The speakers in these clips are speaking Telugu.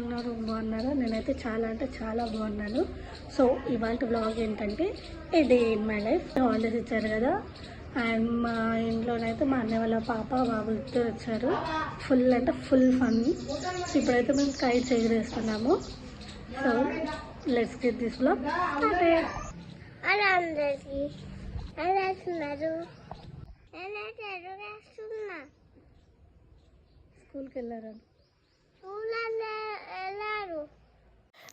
ఉన్నారు బాగున్నారు? నేనైతే చాలా అంటే చాలా బాగున్నాను. సో ఇవాళ బ్లాగ్ ఏంటంటే a day in my life holidays ఇచ్చారు కదా. అండ్ మా ఇంట్లోనైతే మా అన్నయ్య వాళ్ళ పాప బాబు ఇద్దరు వచ్చారు. ఫుల్ అంటే ఫుల్ ఫన్ ఇప్పుడైతే మేము kites ఎగిరేస్తున్నాము so let's get this blog అలా అందరికి ఎలా వేస్తున్నారు ఎలా చదువుస్తున్నా స్కూల్కి వెళ్ళారు?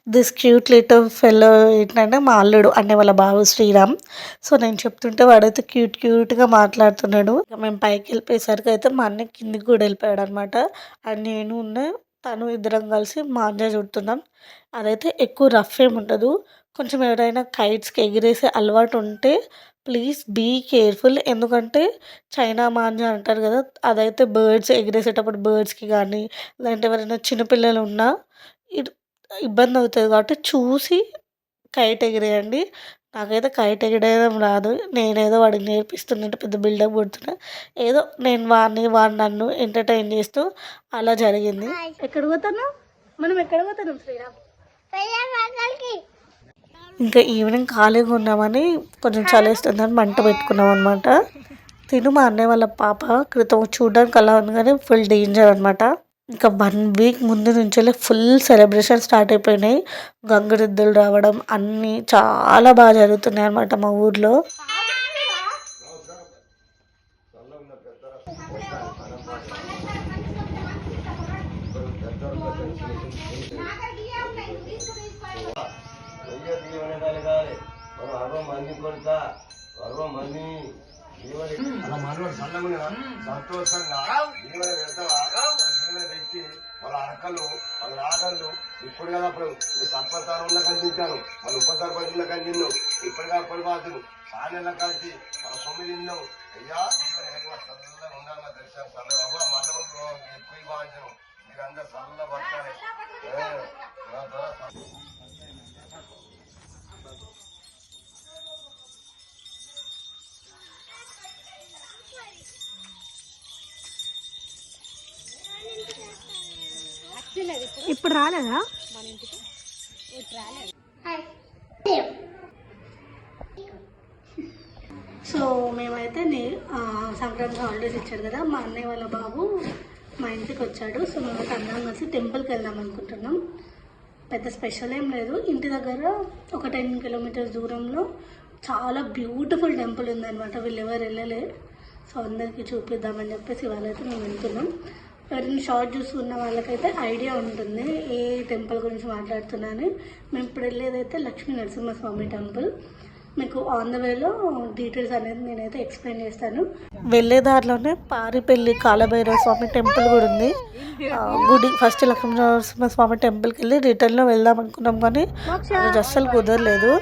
దిస్ క్యూట్ లిటిల్ ఫెలో ఏంటంటే మా అల్లుడు అంటే వాళ్ళ బాబు శ్రీరామ్. సో నేను చెప్తుంటే వాడైతే క్యూట్ క్యూట్గా మాట్లాడుతున్నాడు. మేము పైకి వెళ్ళిపోయేసరికి అయితే మా అన్న కిందికి కూడా వెళ్ళిపోయాడు అనమాట అండ్ నేను ఉన్న తను ఇద్దరం కలిసి మాంజా చుడుతున్నాం. అదైతే ఎక్కువ రఫ్ ఏమి ఉండదు. కొంచెం ఎవరైనా కైట్స్కి ఎగిరేసే అలవాటు ఉంటే ప్లీజ్ బీ కేర్ఫుల్. ఎందుకంటే చైనా మాంజా అంటారు కదా అదైతే బర్డ్స్ ఎగిరేసేటప్పుడు బర్డ్స్కి కానీ లేదంటే ఎవరైనా చిన్నపిల్లలు ఉన్నా ఇబ్బంది అవుతుంది. కాబట్టి చూసి కైట్ ఎగిరేయండి. నాకైతే కైట్ ఎగిరేయడం రాదు. నేనేదో వాడికి నేర్పిస్తున్నట్టు పెద్ద బిల్డప్ కొడుతున్నా. ఏదో నేను వాడిని వాడు నన్ను ఎంటర్టైన్ చేస్తూ అలా జరిగింది. ఎక్కడ పోతున్నాం మనం ఎక్కడ పోతున్నాం శ్రీరామ్? ఇంకా ఈవినింగ్ ఖాళీగా ఉన్నామని కొంచెం చలేస్తుందని మంట పెట్టుకున్నాం అనమాట తిను మా అన్నయ్య వాళ్ళ పాప క్రితం చూడడానికి అలా ఉంది కానీ ఫుల్ డేంజర్ అనమాట ఇంకా వన్ వీక్ ముందు నుంచి ఫుల్ సెలబ్రేషన్ స్టార్ట్ అయిపోయినాయి. గంగరెద్దులు రావడం అన్నీ చాలా బాగా జరుగుతున్నాయి అనమాట మా ఊర్లో. మంది దీవెన అలా మనవాడు చల్లగా సంతోషంగా దీవెన పెడతావా దీవెన పెట్టి వాళ్ళ అరకలు వాళ్ళ రాగళ్ళు ఇప్పుడు కదా అప్పుడు. ఇది సర్పతారంలో కనిపించాను మన ఉప సర్పంచుల్లో కలిసిన్నావు ఇప్పుడు అప్పుడు కాదు సానెల కలిసి మన సొమ్మిది తిన్నావు అయ్యా దీవెన చల్లగా ఉండాలి దర్శనం. చల్లగా అవ్వ మండపంలో ఎక్కువ భావించను మీరందరూ చల్ల పట్టాలి. ఇప్పుడు రాలేదా? సో మేమైతే నే సంక్రాంతి హాలిడేస్ ఇచ్చాడు కదా మా అన్నయ్య వాళ్ళ బాబు మా ఇంటికి వచ్చాడు. సో మేము అందరం కలిసి టెంపుల్కి వెళ్దాం అనుకుంటున్నాం. పెద్ద స్పెషల్ ఏం లేదు. ఇంటి దగ్గర ఒక టెన్ కిలోమీటర్స్ దూరంలో చాలా బ్యూటిఫుల్ టెంపుల్ ఉందన్నమాట. వీళ్ళు ఎవరు వెళ్ళలే. సో అందరికీ చూపిద్దామని చెప్పేసి వాళ్ళైతే మేము వెళ్తున్నాం. ఎవరైనా షార్ట్ చూసుకున్న వాళ్ళకైతే ఐడియా ఉంటుంది. ఏ టెంపుల్ గురించి మాట్లాడుతున్నానని మేము ఇప్పుడు వెళ్ళేదైతే లక్ష్మీ నరసింహస్వామి టెంపుల్. మీకు ఆన్ ద వేలో డీటెయిల్స్ అనేది నేనైతే ఎక్స్ప్లెయిన్ చేస్తాను. వెళ్ళే దారిలోనే పారిపల్లి కాలభైరవ స్వామి టెంపుల్ కూడా ఉంది. గుడి ఫస్ట్ లక్ష్మీ నరసింహ స్వామి టెంపుల్కి వెళ్ళి రిటర్న్లో వెళ్దాం అనుకున్నాం కానీ అది అస్సలు కుదరలేదు.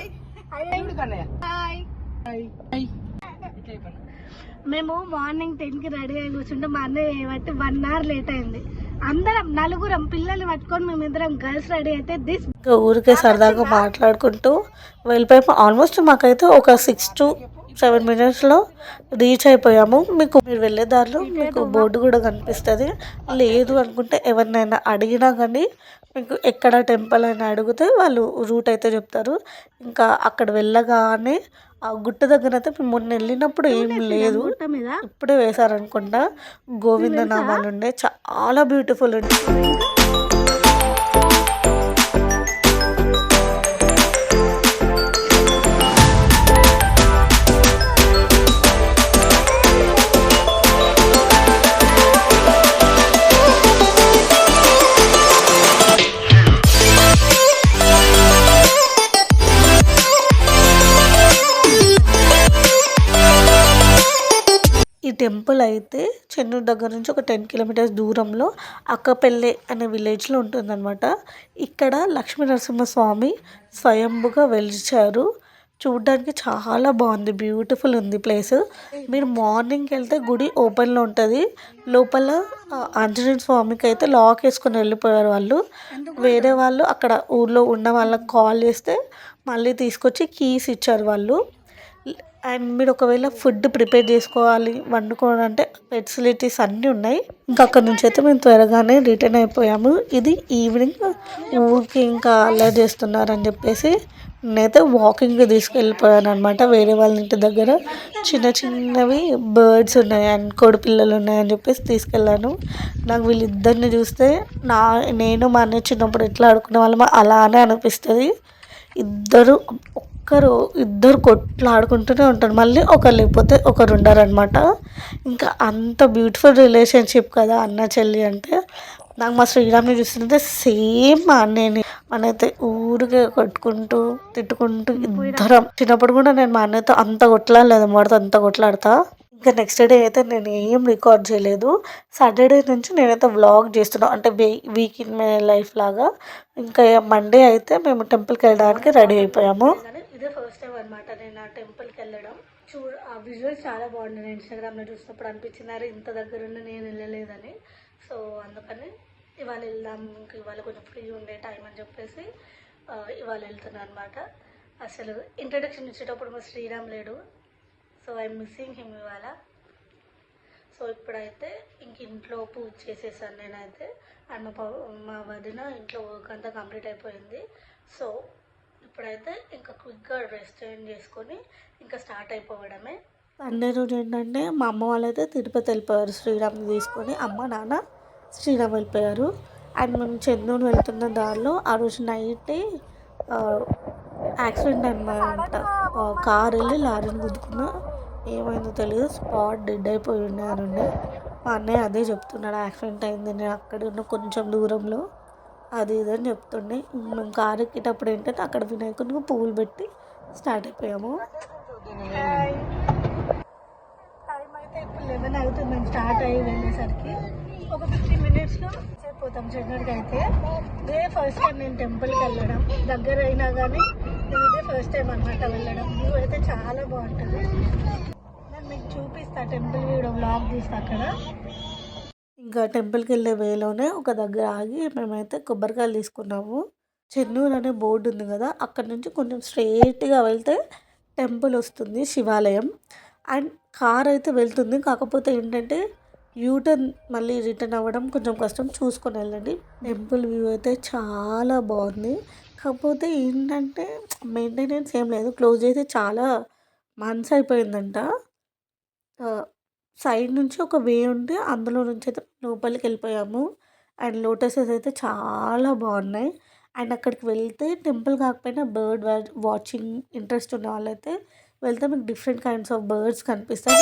మేము మార్నింగ్ టెన్కి రెడీ అయి కూర్చుంటే మా అన్నయ్య ఏమంటే వన్ అవర్ లేట్ అయింది. అందరం నలుగురం పిల్లల్ని పట్టుకొని మేము ఇద్దరం గర్ల్స్ రెడీ అయితే దిస్ ఊరికే సరదాగా మాట్లాడుకుంటూ వెళ్ళిపోయాము. ఆల్మోస్ట్ మాకైతే ఒక సిక్స్ టు సెవెన్ మినిట్స్లో రీచ్ అయిపోయాము. మీకు మీరు వెళ్ళే దారిలో మీకు బోర్డు కూడా కనిపిస్తుంది. లేదు అనుకుంటే ఎవరినైనా అడిగినా కానీ మీకు ఎక్కడ టెంపుల్ అయినా అడిగితే వాళ్ళు రూట్ అయితే చెప్తారు. ఇంకా అక్కడ వెళ్ళగానే ఆ గుట్ట దగ్గర అయితే మొన్న వెళ్ళినప్పుడు ఏం లేదు. ఇప్పుడే వేశారనుకుంటా. గోవింద నామాలు ఉండే. చాలా బ్యూటిఫుల్ ఉండే. చెన్నూరు దగ్గర నుంచి ఒక టెన్ కిలోమీటర్స్ దూరంలో అక్కపల్లె అనే విలేజ్లో ఉంటుందన్నమాట. ఇక్కడ లక్ష్మీ నరసింహస్వామి స్వయంభుగా వెలిచారు. చూడడానికి చాలా బాగుంది బ్యూటిఫుల్ ఉంది ప్లేస్. మీరు మార్నింగ్ వెళ్తే గుడి ఓపెన్లో ఉంటుంది. లోపల ఆంజనేయ స్వామికి అయితే లాక్ వేసుకొని వెళ్ళిపోయారు వాళ్ళు. వేరే వాళ్ళు అక్కడ ఊర్లో ఉన్న వాళ్ళకి కాల్ చేస్తే మళ్ళీ తీసుకొచ్చి కీస్ ఇచ్చారు వాళ్ళు. అండ్ మీరు ఒకవేళ ఫుడ్ ప్రిపేర్ చేసుకోవాలి వండుకోవాలంటే ఫెసిలిటీస్ అన్నీ ఉన్నాయి. ఇంకా అక్కడ నుంచి అయితే మేము త్వరగానే రిటర్న్ అయిపోయాము. ఇది ఈవినింగ్ ఊరికి ఇంకా అల్లరి చేస్తున్నారని చెప్పేసి నేనైతే వాకింగ్ తీసుకెళ్ళిపోయాను అనమాట వేరే వాళ్ళ ఇంటి దగ్గర చిన్న చిన్నవి బర్డ్స్ ఉన్నాయి అండ్ కోడి పిల్లలు ఉన్నాయని చెప్పేసి తీసుకెళ్ళాను. నాకు వీళ్ళిద్దరిని చూస్తే నా నేను మా అన్నయ్య చిన్నప్పుడు ఎట్లా ఆడుకునే వాళ్ళమో అలానే అనిపిస్తుంది. ఇద్దరు ఒక్కరు ఇద్దరు కొట్లాడుకుంటూనే ఉంటారు. మళ్ళీ ఒకరు లేకపోతే ఒకరు ఉండరనమాట ఇంకా అంత బ్యూటిఫుల్ రిలేషన్షిప్ కదా అన్న చెల్లి అంటే. నాకు మా శ్రీరామ్ని చూస్తుంటే సేమ్ మా అన్నయ్యని మనైతే ఊరికే కొట్టుకుంటూ తిట్టుకుంటూ ఇద్దరం. చిన్నప్పుడు కూడా నేను మా అన్నయ్యతో అంత కొట్లాడలేదు వాడితో అంత కొట్లాడతా. ఇంకా నెక్స్ట్ డే అయితే నేను ఏం రికార్డ్ చేయలేదు. సాటర్డే నుంచి నేనైతే వ్లాగ్ చేస్తున్నాను అంటే వీక్ ఇన్ మై లైఫ్ లాగా. ఇంకా మండే అయితే మేము టెంపుల్కి వెళ్ళడానికి రెడీ అయిపోయాము. ఇదే ఫస్ట్ టైం అనమాట నేను ఆ టెంపుల్కి వెళ్ళడం. చూడ ఆ విజువల్స్ చాలా బాగుంది నేను ఇన్స్టాగ్రామ్లో చూసినప్పుడు అనిపించింది అరే ఇంత దగ్గరుండి నేను వెళ్ళలేదని. సో అందుకని ఇవాళ వెళ్దాం ఇంకా ఇవాళ కొంచెం ఫ్రీ ఉండే టైం అని చెప్పేసి ఇవాళ వెళ్తున్నాను అనమాట అసలు ఇంట్రడక్షన్ ఇచ్చేటప్పుడు మా శ్రీరామ్ లేడు. సో ఐఎమ్ మిస్సింగ్ హిమ్ ఇవాళ. సో ఇప్పుడైతే ఇంక ఇంట్లో పూజ చేసేసాను నేనైతే. అండ్ మా మా వదిన ఇంట్లో వర్క్ అంతా కంప్లీట్ అయిపోయింది. సో ఇప్పుడైతే ఇంకా క్విక్గా డ్రెస్ చేంజ్ చేసుకొని ఇంకా స్టార్ట్ అయిపోవడమే. సండే రోజు ఏంటంటే మా అమ్మ వాళ్ళైతే తిరుపతి వెళ్ళిపోయారు శ్రీరామ్ తీసుకొని అమ్మ నాన్న శ్రీరామ్ వెళ్ళిపోయారు. అండ్ మేము చెన్నూరు వెళ్తున్న దారిలో ఆ రోజు నైట్ యాక్సిడెంట్ అనమాట కారు వెళ్ళి లారీని గుద్దుకున్నా ఏమైందో తెలియదు స్పాట్ డెడ్ అయిపోయి ఉన్నారండి మా అన్నయ్య అదే చెప్తున్నాడు యాక్సిడెంట్ అయింది నేను అక్కడ ఉన్న కొంచెం దూరంలో అది ఇది అని చెప్తుండే. మేము కారు ఎక్కేటప్పుడు ఏంటంటే అక్కడ వినాయకుడికి పువ్వులు పెట్టి స్టార్ట్ అయిపోయాము. టైం అయితే ఇప్పుడు లెవెన్ అవుతుంది మేము స్టార్ట్ అయ్యి వెళ్ళేసరికి. ఒక ఫిఫ్టీ మినిట్స్లో అయిపోతాం చెన్నూరుకి అయితే. ఇదే ఫస్ట్ టైం నేను టెంపుల్కి వెళ్ళడం. దగ్గర అయినా కానీ నేను ఇదే ఫస్ట్ టైం అనమాట వెళ్ళడం. వ్యూ అయితే చాలా బాగుంటుంది. నేను మీకు చూపిస్తా టెంపుల్ వీడియో బ్లాగ్ తీస్తా అక్కడ. ఇంకా టెంపుల్కి వెళ్ళే వేలోనే ఒక దగ్గర ఆగి మేమైతే కొబ్బరికాయలు తీసుకున్నాము. చెన్నూరు అనే బోర్డు ఉంది కదా అక్కడ నుంచి కొంచెం స్ట్రైట్గా వెళ్తే టెంపుల్ వస్తుంది శివాలయం. అండ్ కార్ అయితే వెళ్తుంది కాకపోతే ఏంటంటే యూటర్న్ మళ్ళీ రిటర్న్ అవ్వడం కొంచెం కష్టం. చూసుకొని వెళ్ళండి. టెంపుల్ వ్యూ అయితే చాలా బాగుంది. కాకపోతే ఏంటంటే మెయింటెనెన్స్ ఏం లేదు. క్లోజ్ అయితే చాలా మంత్స్ అయిపోయిందంట. సైడ్ నుంచి ఒక వే ఉంటే అందులో నుంచి అయితే లోపలికి వెళ్ళిపోయాము. అండ్ లోటసెస్ అయితే చాలా బాగున్నాయి. అండ్ అక్కడికి వెళ్తే టెంపుల్ కాకపోయినా బర్డ్ వాచింగ్ ఇంట్రెస్ట్ ఉన్న వాళ్ళైతే వెళ్తే మీకు డిఫరెంట్ కైండ్స్ ఆఫ్ బర్డ్స్ కనిపిస్తాయి.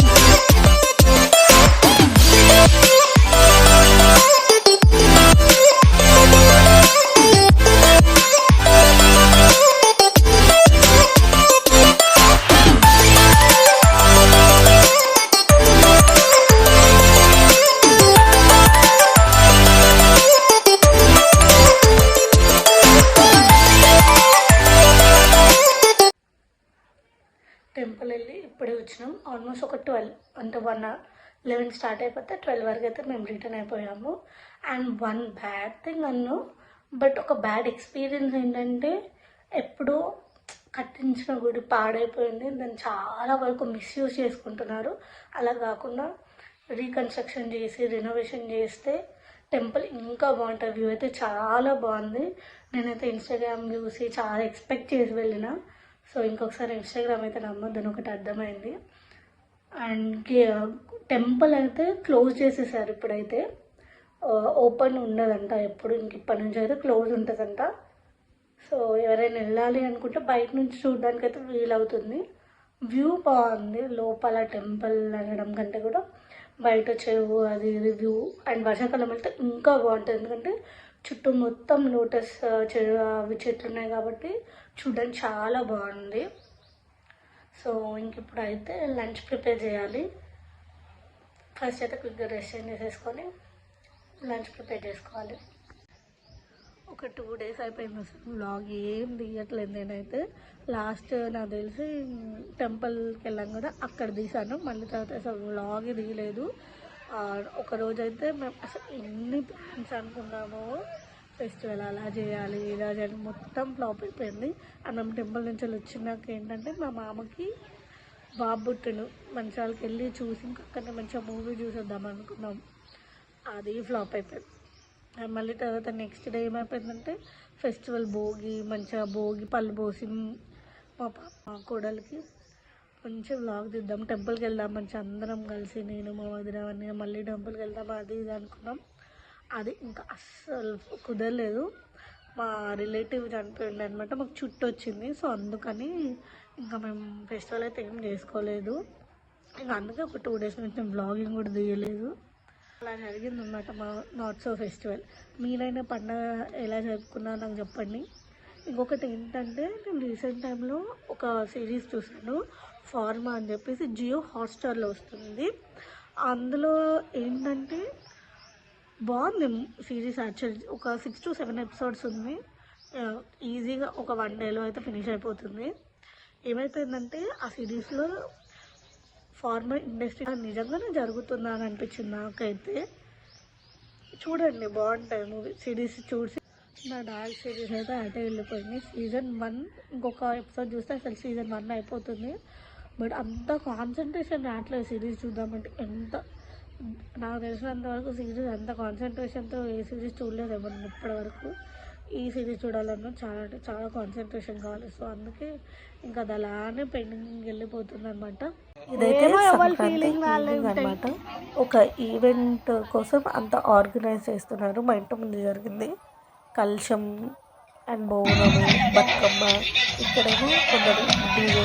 ఆల్మోస్ట్ ఒక ట్వెల్వ్ అంటే వన్ లెవెన్ స్టార్ట్ అయిపోతే ట్వెల్వ్ వరకు అయితే మేము రిటర్న్ అయిపోయాము. అండ్ వన్ బ్యాడ్ థింగ్ అన్ను బట్ ఒక బ్యాడ్ ఎక్స్పీరియన్స్ ఏంటంటే ఎప్పుడూ కట్టించిన గుడి పాడైపోయింది. దాన్ని చాలా వరకు మిస్యూజ్ చేసుకుంటున్నారు. అలా కాకుండా రీకన్స్ట్రక్షన్ చేసి రినోవేషన్ చేస్తే టెంపుల్ ఇంకా బాగుంటుంది. వ్యూ అయితే చాలా బాగుంది. నేనైతే ఇన్స్టాగ్రామ్ చూసి చాలా ఎక్స్పెక్ట్ చేసి వెళ్ళిన. సో ఇంకొకసారి ఇన్స్టాగ్రామ్ అయితే నమ్మొద్దని ఒకటి అర్థమైంది. అండ్ టెంపుల్ అయితే క్లోజ్ చేసేసారు ఇప్పుడైతే. ఓపెన్ ఉండదంట ఎప్పుడు ఇంక ఇప్పటి నుంచి అయితే క్లోజ్ ఉంటుందంట. సో ఎవరైనా వెళ్ళాలి అనుకుంటే బయట నుంచి చూడడానికి అయితే వీలవుతుంది వ్యూ బాగుంది. లోపల టెంపుల్ అనడం కంటే కూడా బయట చెరువు అది ఇది వ్యూ అండ్ వర్షాకాలం వెళ్తే ఇంకా బాగుంటుంది. ఎందుకంటే చుట్టూ మొత్తం లోటస్ చెరువు అవి చెట్లు ఉన్నాయి కాబట్టి చూడడానికి చాలా బాగుంది. సో ఇంక ఇప్పుడు అయితే లంచ్ ప్రిపేర్ చేయాలి. ఫస్ట్ అయితే క్విక్గా రెస్ట్ చేంజ్ చేసేసుకొని లంచ్ ప్రిపేర్ చేసుకోవాలి. ఒక టూ డేస్ అయిపోయింది అసలు బ్లాగ్ ఏం తీయట్లేదు నేనైతే. లాస్ట్ నాకు తెలిసి టెంపుల్కి వెళ్ళాం కదా అక్కడ తీసాను మళ్ళీ తర్వాత అసలు బ్లాగ్ తీయలేదు. ఒక రోజైతే మేము అసలు ఎన్ని ప్లాన్స్ అనుకున్నామో ఫెస్టివల్ అలా చేయాలి ఇలా చేయాలి. మొత్తం ఫ్లాప్ అయిపోయింది. అండ్ టెంపుల్ నుంచి వెళ్ళి వచ్చినాక ఏంటంటే మా మామకి బాబు పుట్టిండు. మంచాలకి వెళ్ళి చూసి ఇంకొకరిని మంచిగా మూవీ చూసేద్దాం అనుకున్నాం. అది ఫ్లాప్ అయిపోయింది. మళ్ళీ తర్వాత నెక్స్ట్ డే ఏమైపోయిందంటే ఫెస్టివల్ భోగి మంచిగా భోగి పళ్ళు పోసి మా పాప మా కోడలికి మంచిగా వ్లాగ్ తీద్దాం. టెంపుల్కి వెళ్దాం మంచిగా అందరం కలిసి నేను మా వదిన మళ్ళీ టెంపుల్కి వెళ్దాం అది ఇది అనుకున్నాం. అది ఇంకా అస్సలు కుదరలేదు. మా రిలేటివ్ చనిపోయింది అనమాట మాకు చుట్టూ వచ్చింది. సో అందుకని ఇంకా మేము ఫెస్టివల్ అయితే ఏం చేసుకోలేదు. ఇంకా అందుకే ఒక టూ డేస్ నుంచి మేము బ్లాగింగ్ కూడా తీయలేదు. అలా జరిగింది అనమాట మా నాట్ సో ఫెస్టివల్ మీరైనా పండగ ఎలా జరుపుకున్నా నాకు చెప్పండి. ఇంకొకటి ఏంటంటే నేను రీసెంట్ టైంలో ఒక సిరీస్ చూశాను. ఫార్మా అని చెప్పేసి జియో హాట్స్టార్లో వస్తుంది. అందులో ఏంటంటే బాగుంది. సిరీస్ యాక్చువల్లీ ఒక సిక్స్ టు సెవెన్ ఎపిసోడ్స్ ఉంది. ఈజీగా ఒక వన్ డేలో అయితే ఫినిష్ అయిపోతుంది. ఏమైపోయిందంటే ఆ సిరీస్లో ఫార్మర్ ఇండస్ట్రీ నిజంగానే జరుగుతుందా అని అనిపించింది నాకైతే. చూడండి బాగుంటాయి మూవీ సిరీస్ చూసి. నా డార్క్ సిరీస్ అయితే అటే వెళ్ళిపోయింది. సీజన్ వన్ ఇంకొక ఎపిసోడ్ చూస్తే అసలు సీజన్ వన్ అయిపోతుంది. బట్ అంత కాన్సన్ట్రేషన్ రావట్లేదు సిరీస్ చూద్దామంటే. ఎంత నాకు తెలిసినంత వరకు సిరీస్ అంత కాన్సన్ట్రేషన్తో ఏ సిరీస్ చూడలేదేమో నేను ఇప్పటి వరకు. ఈ సిరీస్ చూడాలన్నా చాలా అంటే చాలా కాన్సన్ట్రేషన్ కావాలి. సో అందుకే ఇంకా అది అలానే పెండింగ్ వెళ్ళిపోతుంది అనమాట ఇదైతే అనమాట ఒక ఈవెంట్ కోసం అంత ఆర్గనైజ్ చేస్తున్నారు. మా ఇంటి ముందు జరిగింది. కలశం అండ్ బోనము బతుకమ్మ. ఇక్కడేమో కొందరు డీజే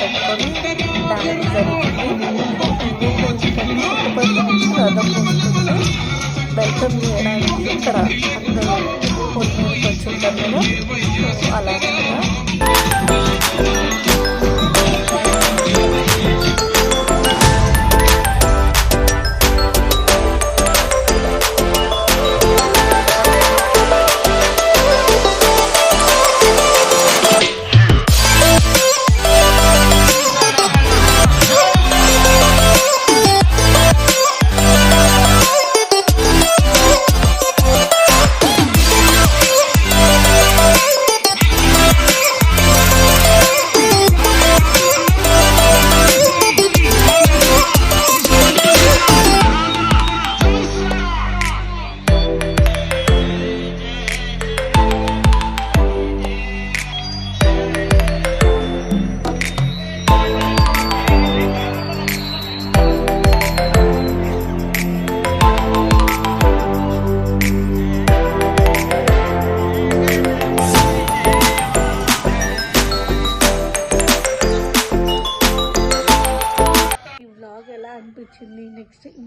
పెట్టుకొని డాన్స్ జరుగుతుంది. రథం వస్తుంటే వెల్కమ్ చేయడానికి ఇక్కడ అందరూ వచ్చి ఉంటారు కదా అలాగే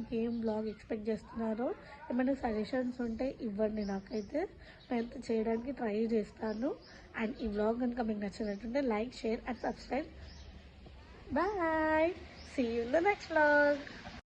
ఇంకేం వ్లాగ్ ఎక్స్పెక్ట్ చేస్తున్నారో ఏమైనా సజెషన్స్ ఉంటే ఇవ్వండి నాకైతే. నేను చేయడానికి ట్రై చేస్తాను. అండ్ ఈ వ్లాగ్ కనుక మీకు నచ్చినట్టుంటే like share and subscribe bye see you in the next vlog